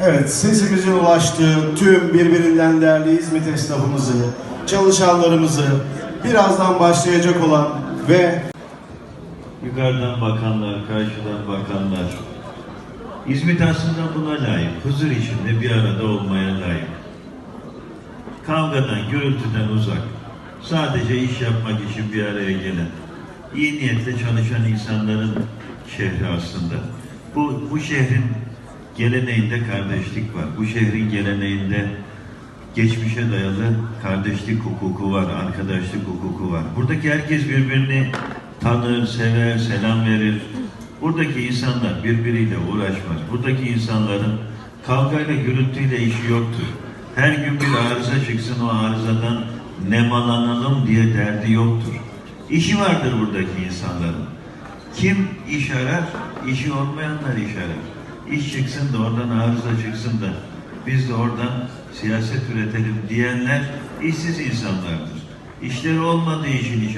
Evet, sesimizin ulaştığı tüm birbirinden değerli hizmet esnafımızı, çalışanlarımızı, birazdan başlayacak olan ve Yukarıdan bakanlar, karşıdan bakanlar. İzmit aslında buna layık. Huzur içinde bir arada olmaya layık. Kavgadan, gürültüden uzak. Sadece iş yapmak için bir araya gelen, iyi niyetle çalışan insanların şehri aslında. Bu, bu şehrin geleneğinde kardeşlik var. Bu şehrin geleneğinde geçmişe dayalı kardeşlik hukuku var, arkadaşlık hukuku var. Buradaki herkes birbirini tanır, sever, selam verir. Buradaki insanlar birbiriyle uğraşmaz. Buradaki insanların kavgayla, gürültüyle işi yoktur. Her gün bir arıza çıksın o arızadan nemalanalım diye derdi yoktur. İşi vardır buradaki insanların. Kim iş arar? İşi olmayanlar iş arar. İş çıksın da oradan arıza çıksın da biz de oradan siyaset üretelim diyenler işsiz insanlardır. İşleri olmadığı için